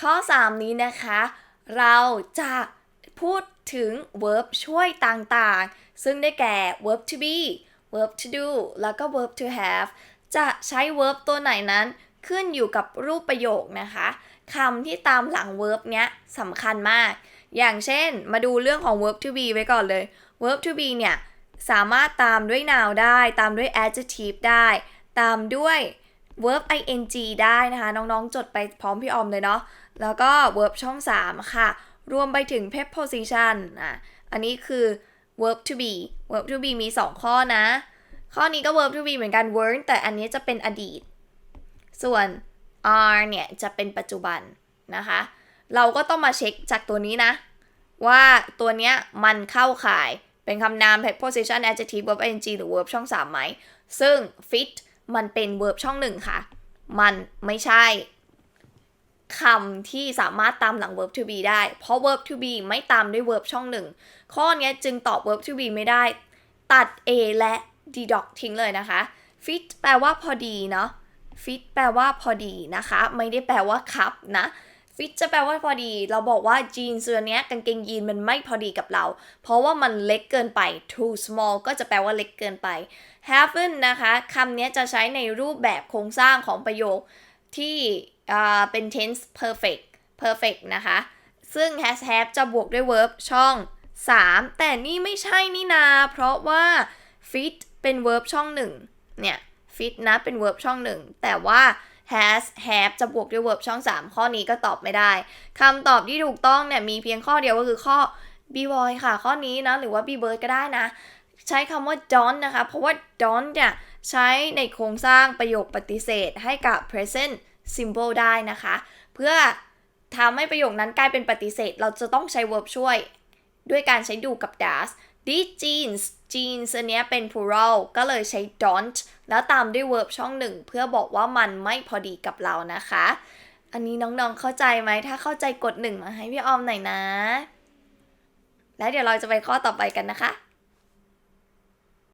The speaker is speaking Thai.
ข้อ 3 นี้นะคะ เราจะพูดถึง verb ช่วยต่างๆ ซึ่งได้แก่ verb to be verb to do แล้วก็ verb to have จะใช้ verb ตัวไหนนั้นขึ้นอยู่กับรูปประโยคนะคะคำที่ตามหลัง verb เนี้ยสำคัญมาก อย่างเช่น มาดูเรื่องของ verb to be ไว้ก่อนเลย verb to be เนี่ย สามารถตามด้วย noun ได้ ตามด้วย adjective ได้ ตามด้วย verb ing ได้นะคะ น้องๆ จดไปพร้อมพี่ออมเลยเนาะ แล้วก็ verb ช่อง 3 ค่ะ รวมไปถึง preposition อะ อันนี้คือ verb to be verb to be มี 2 ข้อนะ ข้อนี้ก็ verb to be เหมือนกัน weren' แต่อันนี้จะเป็นอดีต ส่วน are เนี่ย จะเป็นปัจจุบันนะคะ เราก็ต้องมาเช็คจากตัวนี้นะ ว่าตัวเนี้ยมันเข้าข่ายเป็นคำนาม preposition adjective verb ing หรือ verb ช่อง 3 ไหม ซึ่ง fit มันเป็น verb ช่องหนึ่งค่ะ มันไม่ใช่คำที่สามารถตามหลัง verb to be ได้ เพราะ verb to be ไม่ตามด้วย verb ช่องหนึ่ง ข้อนี้จึงตอบ verb to be ไม่ได้ ตัด a และ deduct ทิ้งเลยนะคะ fit แปลว่าพอดีเนาะ fit แปลว่าพอดีนะคะ ไม่ได้แปลว่าครับนะ ฟิตจะแปลว่าพอดี เราบอกว่าจีนตัวเนี้ยกางเกงยีนมันไม่พอดีกับเรา เพราะว่ามันเล็กเกินไป too small ก็จะแปลว่าเล็กเกินไป haven't นะคะคำนี้จะใช้ในรูปแบบโครงสร้างของประโยคที่เป็น tense perfect perfect นะคะ ซึ่ง has have จะบวกด้วย verb ช่อง 3 แต่นี่ไม่ใช่นี่นา เพราะว่า fit เป็น verb ช่องหนึ่งเนี่ย fit นะเป็น verb ช่องหนึ่งแต่ว่า has have จะบวกด้วย verb ช่อง 3 ข้อนี้ก็ตอบไม่ได้คำตอบที่ถูกต้องเนี่ยมีเพียงข้อเดียวก็คือข้อ b boy ค่ะ ข้อนี้นะหรือว่า b bird ก็ได้นะ ใช้คำว่า don't นะคะ เพราะว่า don't เนี่ยใช้ในโครงสร้างประโยคปฏิเสธให้กับ present simple ได้นะคะ เพื่อทำให้ประโยคนั้นกลายเป็นปฏิเสธ เราจะต้องใช้ verb ช่วย ด้วยการใช้ดูกับ does these jeans jeans อันเนี้ยเป็น plural ก็เลยใช้ don't แล้วตามด้วย verb ช่องหนึ่งเพื่อบอกว่ามันไม่พอดีกับเรานะคะ อันนี้น้องๆเข้าใจไหม ถ้าเข้าใจกดหนึ่งมาให้พี่ออมหน่อยนะ แล้วเดี๋ยวเราจะไปข้อต่อไปกันนะคะ